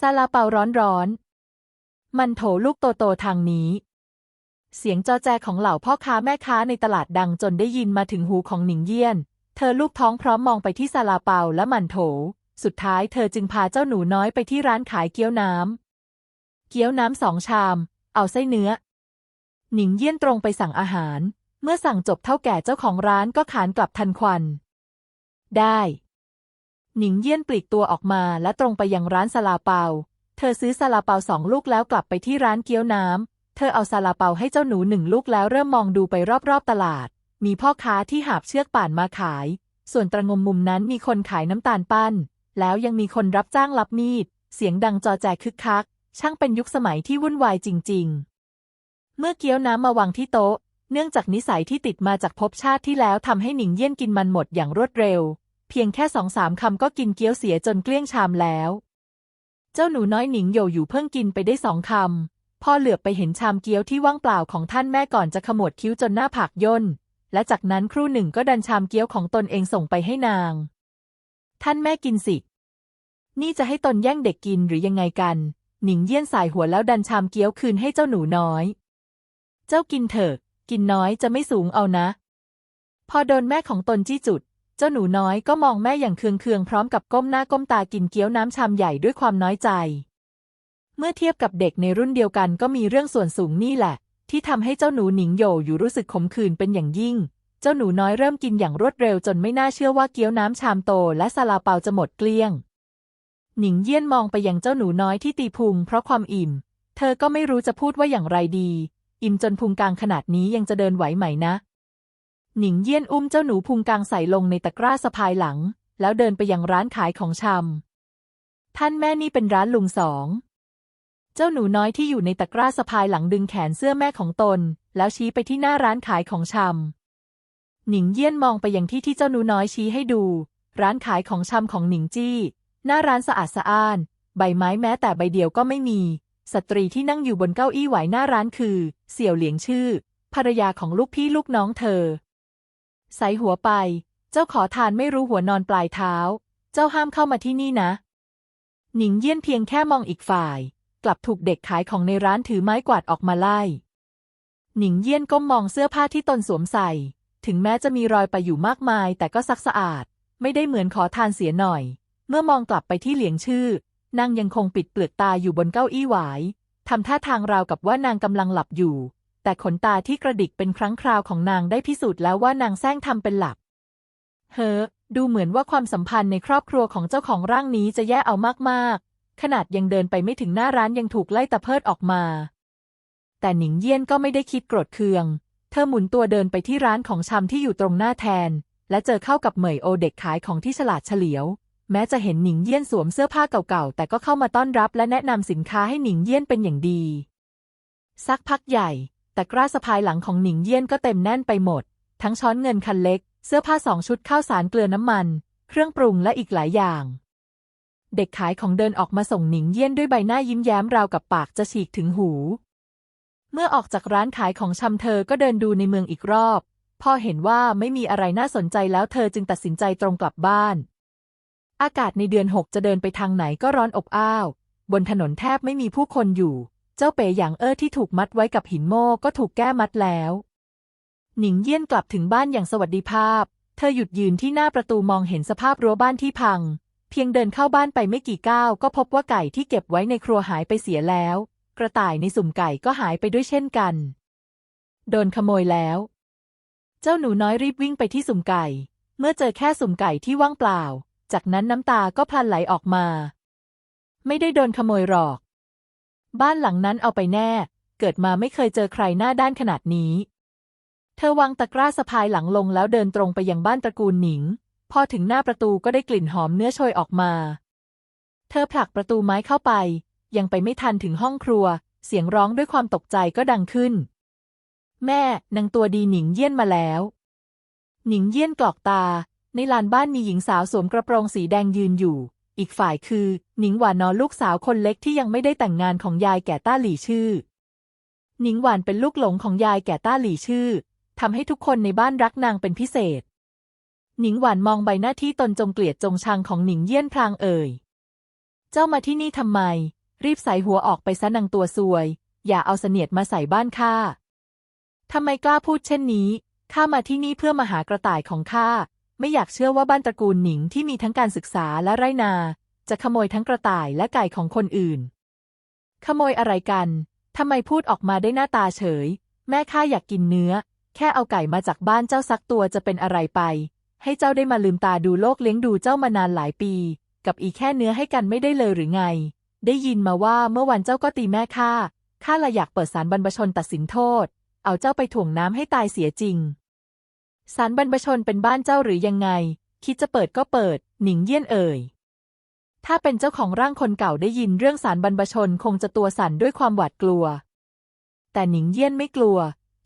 ซาลาเปาร้อนๆ มันโถลูกโตๆทางนี้ เสียงจอแจของเหล่าพ่อค้าแม่ค้าในตลาดดังจนได้ยินมาถึงหูของหนิงเยี่ยน เธอลูกท้องพร้อมมองไปที่ซาลาเปาและมันโถ สุดท้ายเธอจึงพาเจ้าหนูน้อยไปที่ร้านขายเกี๊ยวน้ำ เกี๊ยวน้ำสองชาม เอาไส้เนื้อ หนิงเยี่ยนตรงไปสั่งอาหาร เมื่อสั่งจบเท่าแก่เจ้าของร้านก็ขานกลับทันควัน ได้ หนิงเยี่ยนปลีกตัวออกมาและตรงไปยังร้านซาลาเปา เธอซื้อซาลาเปาสองลูกแล้วกลับไปที่ร้านเกี๊ยวน้ำ เธอเอาซาลาเปาให้เจ้าหนูหนึ่งลูกแล้วเริ่มมองดูไปรอบๆตลาด มีพ่อค้าที่หาบเชือกป่านมาขาย ส่วนตรงมมุมนั้นมีคนขายน้ำตาลปั้น แล้วยังมีคนรับจ้างรับมีด เสียงดังจอแจคึกคัก ช่างเป็นยุคสมัยที่วุ่นวายจริง ๆ เมื่อเกี๊ยวน้ำมาวางที่โต๊ะ เนื่องจากนิสัยที่ติดมาจากภพชาติที่แล้วทำให้หนิงเยี่ยนกินมันหมดอย่างรวดเร็ว เพียงแค่สองสามคำก็กินเกี๊ยวเสียจนเกลี้ยงชามแล้ว เจ้าหนูน้อยหนิงโยอยู่เพิ่งกินไปได้สองคำพ่อเหลือบไปเห็นชามเกี๊ยวที่ว่างเปล่าของท่านแม่ก่อนจะขมวดคิ้วจนหน้าผากย่น และจากนั้นครู่หนึ่งก็ดันชามเกี๊ยวของตนเองส่งไปให้นาง ท่านแม่กินสิ นี่จะให้ตนแย่งเด็กกินหรือยังไงกัน หนิงเยี่ยนสายหัวแล้วดันชามเกี๊ยวคืนให้เจ้าหนูน้อย เจ้ากินเถอะ กินน้อยจะไม่สูงเอานะ พอโดนแม่ของตนจี้จุด จ้าหนูน้อยก็มองแม่อย่างเคืองๆพร้อมกับก้มหน้าก้มตากินเกี๊ยวน้ำชามใหญ่ด้วยความน้อยใจ เมื่อเทียบกับเด็กในรุ่นเดียวกันก็มีเรื่องส่วนสูงนี่แหละ ที่ทำให้เจ้าหนูหนิงโยอยู่รู้สึกขมขื่นเป็นอย่างยิ่ง เจ้าหนูน้อยเริ่มกินอย่างรวดเร็วจนไม่น่าเชื่อว่าเกี๊ยวน้ำชามโตและซาลาเปาจะหมดเกลี้ยง หนิงเยี่ยนมองไปยังเจ้าหนูน้อยที่ตีพุงเพราะความอิ่ม เธอก็ไม่รู้จะพูดว่าอย่างไรดี อิ่มจนพุงกลางขนาดนี้ยังจะเดินไหวไหมนะ หนิงเยี่ยนอุ้มเจ้าหนูพุงกลางใส่ลงในตะกร้าสะพายหลัง แล้วเดินไปยังร้านขายของชำ ท่านแม่นี่เป็นร้านลุงสอง เจ้าหนูน้อยที่อยู่ในตะกร้าสะพายหลังดึงแขนเสื้อแม่ของตน แล้วชี้ไปที่หน้าร้านขายของชำ หนิงเยี่ยนมองไปยังที่ที่เจ้าหนูน้อยชี้ให้ดู ร้านขายของชำของหนิงจี้ หน้าร้านสะอาดสะอ้าน ใบไม้แม้แต่ใบเดียวก็ไม่มี สตรีที่นั่งอยู่บนเก้าอี้ไหวหน้าร้านคือ เสี่ยวเหลียงชื่อ ภรรยาของลูกพี่ลูกน้องเธอ ใส่หัวไป เจ้าขอทานไม่รู้หัวนอนปลายเท้า เจ้าห้ามเข้ามาที่นี่นะ หนิงเยี่ยนเพียงแค่มองอีกฝ่าย กลับถูกเด็กขายของในร้านถือไม้กวาดออกมาไล่ หนิงเยี่ยนก้มมองเสื้อผ้าที่ตนสวมใส่ ถึงแม้จะมีรอยไปอยู่มากมาย แต่ก็ซักสะอาด ไม่ได้เหมือนขอทานเสียหน่อย เมื่อมองกลับไปที่เหลียงชื่อนางยังคงปิดเปลือกตาอยู่บนเก้าอี้หวายทำท่าทางราวกับว่านางกำลังหลับอยู่ แต่ขนตาที่กระดิกเป็นครั้งคราวของนางได้พิสูจน์แล้วว่านางแซงทำเป็นหลับ เฮ้อ ดูเหมือนว่าความสัมพันธ์ในครอบครัวของเจ้าของร่างนี้จะแย่เอามากๆ ขนาดยังเดินไปไม่ถึงหน้าร้านยังถูกไล่ตะเพิดออกมา แต่หนิงเยี่ยนก็ไม่ได้คิดโกรธเคือง เธอหมุนตัวเดินไปที่ร้านของชำที่อยู่ตรงหน้าแทน และเจอเข้ากับเหมยโอเด็กขายของที่ฉลาดเฉลียว แม้จะเห็นหนิงเยี่ยนสวมเสื้อผ้าเก่าๆ แต่ก็เข้ามาต้อนรับและแนะนำสินค้าให้หนิงเยี่ยนเป็นอย่างดี สักพักใหญ่ แต่กร้าสะพายหลังของหนิงเยี่ยนก็เต็มแน่นไปหมด ทั้งช้อนเงินคันเล็ก เสื้อผ้าสองชุดข้าวสารเกลือน้ำมัน เครื่องปรุงและอีกหลายอย่าง เด็กขายของเดินออกมาส่งหนิงเยี่ยนด้วยใบหน้ายิ้มแย้มราวกับปากจะฉีกถึงหู เมื่อออกจากร้านขายของชำเธอก็เดินดูในเมืองอีกรอบ พอเห็นว่าไม่มีอะไรน่าสนใจแล้วเธอจึงตัดสินใจตรงกลับบ้าน อากาศในเดือนหกจะเดินไปทางไหนก็ร้อนอบอ้าว บนถนนแทบไม่มีผู้คนอยู่ เจ้าเป๋หยางเอ้อที่ถูกมัดไว้กับหินโม่ก็ถูกแก้มัดแล้ว หนิงเยี่ยนกลับถึงบ้านอย่างสวัสดิภาพ เธอหยุดยืนที่หน้าประตูมองเห็นสภาพรั้วบ้านที่พัง เพียงเดินเข้าบ้านไปไม่กี่ก้าวก็พบว่าไก่ที่เก็บไว้ในครัวหายไปเสียแล้ว กระต่ายในสุ่มไก่ก็หายไปด้วยเช่นกัน โดนขโมยแล้ว เจ้าหนูน้อยรีบวิ่งไปที่สุ่มไก่ เมื่อเจอแค่สุ่มไก่ที่ว่างเปล่า จากนั้นน้ำตาก็พลันไหลออกมา ไม่ได้โดนขโมยหรอก บ้านหลังนั้นเอาไปแน่ เกิดมาไม่เคยเจอใครหน้าด้านขนาดนี้ เธอวางตะกร้าสะพายหลังลงแล้วเดินตรงไปยังบ้านตระกูลหนิง พอถึงหน้าประตูก็ได้กลิ่นหอมเนื้อโชยออกมา เธอผลักประตูไม้เข้าไป ยังไปไม่ทันถึงห้องครัว เสียงร้องด้วยความตกใจก็ดังขึ้น แม่นางตัวดีหนิงเยี่ยนมาแล้ว หนิงเยี่ยนกรอกตา ในลานบ้านมีหญิงสาวสวมกระโปรงสีแดงยืนอยู่ อีกฝ่ายคือ หนิงหวานนอลูกสาวคนเล็กที่ยังไม่ได้แต่งงานของยายแก่ต้าหลี่ชื่อ หนิงหวานเป็นลูกหลงของยายแก่ต้าหลี่ชื่อทำให้ทุกคนในบ้านรักนางเป็นพิเศษ หนิงหวานมองใบหน้าที่ตนจงเกลียดจงชังของหนิงเยี่ยนพลางเอ่ย เจ้ามาที่นี่ทำไม รีบใส่หัวออกไปซะนางตัวซวย อย่าเอาเสนียดมาใส่บ้านข้าทำไมกล้าพูดเช่นนี้ข้ามาที่นี่เพื่อมาหากระต่ายของข้า ไม่อยากเชื่อว่าบ้านตระกูลหนิงที่มีทั้งการศึกษาและไรนา จะขโมยทั้งกระต่ายและไก่ของคนอื่น ขโมยอะไรกันทำไมพูดออกมาได้หน้าตาเฉย แม่ข้าอยากกินเนื้อ แค่เอาไก่มาจากบ้านเจ้าสักตัวจะเป็นอะไรไป ให้เจ้าได้มาลืมตาดูโลกเลี้ยงดูเจ้ามานานหลายปี กับอีแค่เนื้อให้กันไม่ได้เลยหรือไง ได้ยินมาว่าเมื่อวันเจ้าก็ตีแม่ข้าข้าละอยากเปิดสารบรรพชนตัดสินโทษ เอาเจ้าไปถ่วงน้ำให้ตายเสียจริง สารบรรพชนเป็นบ้านเจ้าหรือยังไง คิดจะเปิดก็เปิด หนิงเยี่ยนเอ่ย ถ้าเป็นเจ้าของร่างคนเก่าได้ยินเรื่องสารบรรพชนคงจะตัวสั่นด้วยความหวาดกลัว แต่หนิงเยี่ยนไม่กลัว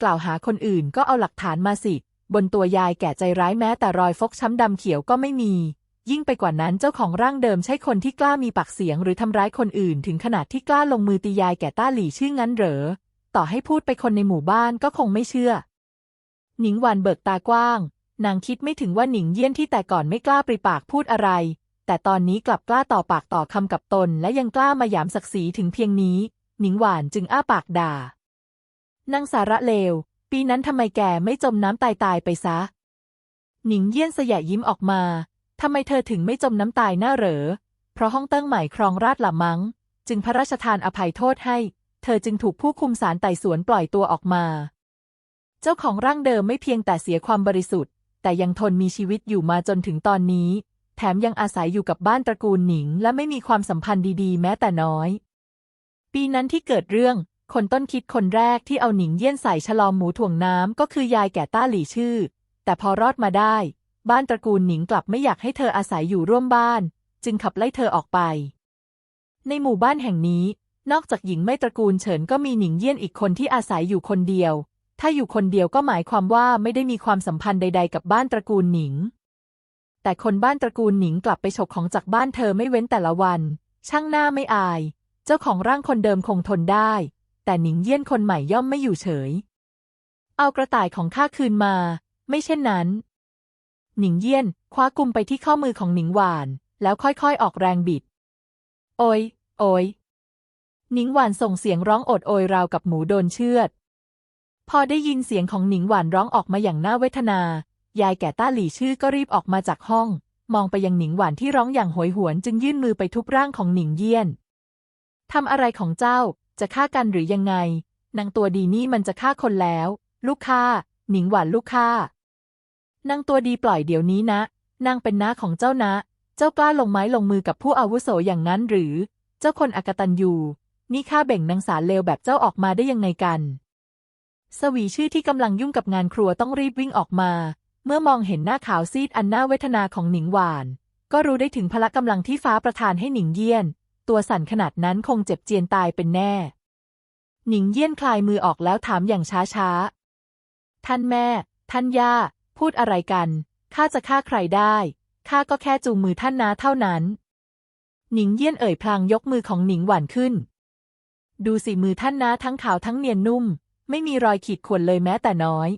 กล่าวหาคนอื่นก็เอาหลักฐานมาสิ บนตัวยายแก่ใจร้ายแม้แต่รอยฟกช้ำดำเขียวก็ไม่มี ยิ่งไปกว่านั้นเจ้าของร่างเดิมใช่คนที่กล้ามีปากเสียงหรือทำร้ายคนอื่น ถึงขนาดที่กล้าลงมือตียายแก่ต้าหลี่ชื่องั้นเหรอ ต่อให้พูดไปคนในหมู่บ้านก็คงไม่เชื่อ หนิงหวานเบิกตากว้าง นางคิดไม่ถึงว่าหนิงเยี่ยนที่แต่ก่อนไม่กล้าปริปากพูดอะไร แต่ตอนนี้กลับกล้าต่อปากต่อคำกับตน และยังกล้ามาหยามศักดิ์ศรีถึงเพียงนี้ หนิงหวานจึงอ้าปากด่านางสาระเลว ปีนั้นทำไมแกไม่จมน้ำตายตายไปซะ หนิงเยี่ยนสยะยิ้มออกมาทำไมเธอถึงไม่จมน้ำตายหน้าเหรอ เพราะห้องเติ้งใหม่ครองราชละมัง้ง จึงพระราชทานอภัยโทษให้ เธอจึงถูกผู้คุมสารไต่สวนปล่อยตัวออกมา เจ้าของร่างเดิมไม่เพียงแต่เสียความบริสุทธิ์ แต่ยังทนมีชีวิตอยู่มาจนถึงตอนนี้ แถมยังอาศัยอยู่กับบ้านตระกูลหนิง และไม่มีความสัมพันธ์ดีๆ แม้แต่น้อย ปีนั้นที่เกิดเรื่องคนต้นคิดคนแรกที่เอาหนิงเยี่ยนใส่ฉลอมหมูถ่วงน้ำก็คือยายแก่ต้าหลี่ชื่อ แต่พอรอดมาได้ บ้านตระกูลหนิงกลับไม่อยากให้เธออาศัยอยู่ร่วมบ้าน จึงขับไล่เธอออกไป ในหมู่บ้านแห่งนี้ นอกจากหญิงไม่ตระกูลเฉินก็มีหนิงเยี่ยนอีกคนที่อาศัยอยู่คนเดียว ถ้าอยู่คนเดียวก็หมายความว่าไม่ได้มีความสัมพันธ์ใด ๆ กับบ้านตระกูลหนิง แต่คนบ้านตระกูลหนิงกลับไปฉกของจากบ้านเธอไม่เว้นแต่ละวัน ช่างหน้าไม่อาย เจ้าของร่างคนเดิมคงทนได้ แต่หนิงเยี่ยนคนใหม่ย่อมไม่อยู่เฉย เอากระต่ายของข้าคืนมา ไม่เช่นนั้น หนิงเยี่ยนคว้ากุมไปที่ข้อมือของหนิงหวาน แล้วค่อยๆออกแรงบิด โอยโอยหนิงหวานส่งเสียงร้องโอดโอยราวกับหมูโดนเชือด พอได้ยินเสียงของหนิงหวานร้องออกมาอย่างน่าเวทนา ยายแก่ต้าหลี่ชื่อก็รีบออกมาจากห้อง มองไปยังหนิงหวานที่ร้องอย่างโหยหวนจึงยื่นมือไปทุบร่างของหนิงเยี่ยนทำอะไรของเจ้า จะฆ่ากันหรือยังไง นางตัวดีนี่มันจะฆ่าคนแล้ว ลูกฆ่า หนิงหวานลูกฆ่านางตัวดีปล่อยเดี๋ยวนี้นะ นางเป็นน้าของเจ้านะ เจ้ากล้าลงไม้ลงมือกับผู้อาวุโสอย่างนั้นหรือ เจ้าคนอกตันยูนี่ข้าเบ่งนางสารเลวแบบเจ้าออกมาได้ยังไงกัน สวีชื่อที่กำลังยุ่งกับงานครัวต้องรีบวิ่งออกมา เมื่อมองเห็นหน้าขาวซีดอันน่าเวทนาของหนิงหวาน ก็รู้ได้ถึงพละกำลังที่ฟ้าประทานให้หนิงเยี่ยน ตัวสั่นขนาดนั้นคงเจ็บเจียนตายเป็นแน่ หนิงเยี่ยนคลายมือออกแล้วถามอย่างช้าๆท่านแม่ ท่านย่า พูดอะไรกันข้าจะฆ่าใครได้ข้าก็แค่จูงมือท่านนาเท่านั้น หนิงเยี่ยนเอ่ยพลางยกมือของหนิงหวานขึ้น ดูสิมือท่านนาทั้งขาวทั้งเนียนนุ่ม ไม่มีรอยขีดข่วนเลยแม้แต่น้อย